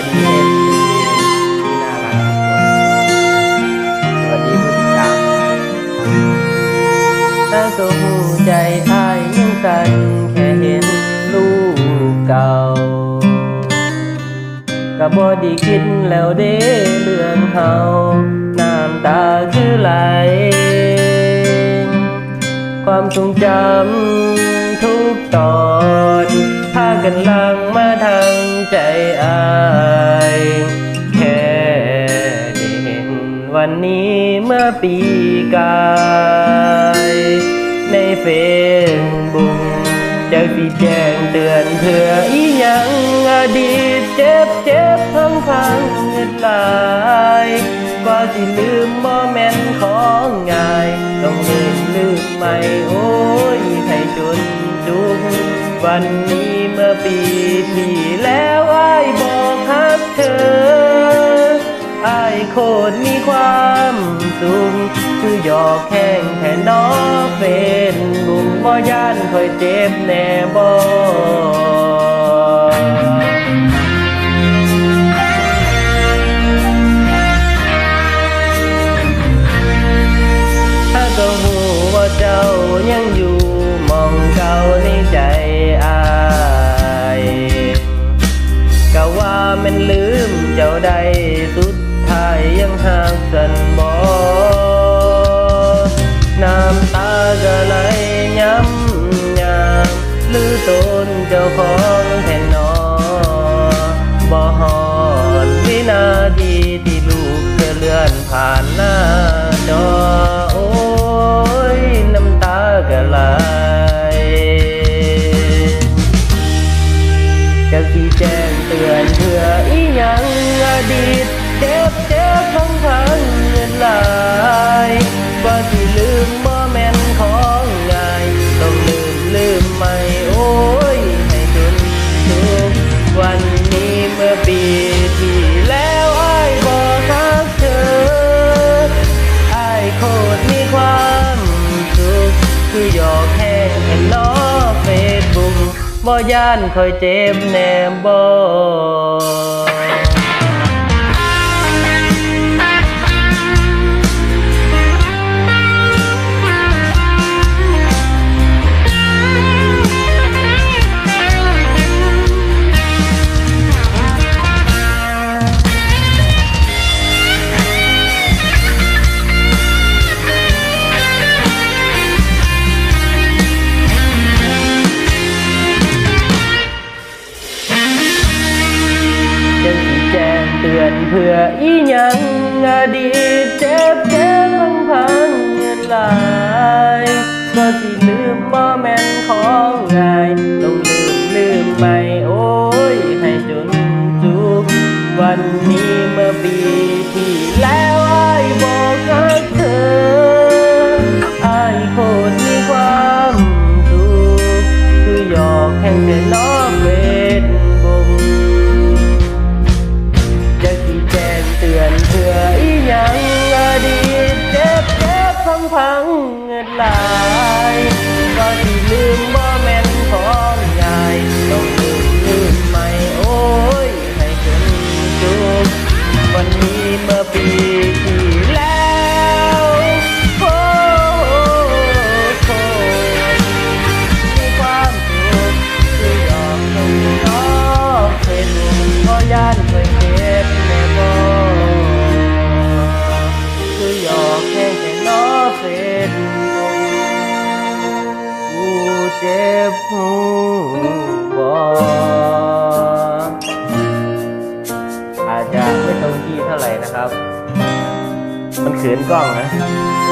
วัสดีเอฟที่น่ารักทุกคนสวัสดีผู้ติดตามน้าก็หูใจอายยังสั่นแค่เห็นลูกเก่าก็บ่ไดีคิดแล้วเด้เลืองเฮาน้ำตาคือไหล ความทรงจำ ปีกาย ในเฟซบุ๊กจากที่แจ้งเตือนเพื่ออีหยังอดีตเจ็บเจ็บพังพังเงินหลายกว่าสิลืมบ่แม่นของง่าย ต้องลืมลืมไม่โอ้ยให้จนจุกวันนี้เมื่อปีที่ โคตรมีความสุขคือหยอกแข้งแค่น้อเป็นบุงบ่ย่านคอยเจ็บแน่บ่ ของแทนนอบ่ฮอดวินาทีที่ลูกเธอเลื่อนผ่านหน้าจอโอ้ยน้ำตาก็ไหลจะสีแจ้งเตือนเพื่ออีหยังอดีตเจ็บเจ็บพังพังเงินหลาย บ่ย่านคอยเจ็บแน่บ่ ยังอดีตเจ็บเจ็บพังพังเงินหลายก็สิลืมบ่แม่นของง่ายต้องลืมลืมไม่ หลายก็สิลืมบ่แม่นของง่ายต้องลืมลืมไม่โอ้ยให้จนจุกวันนี้เมื่อปี อา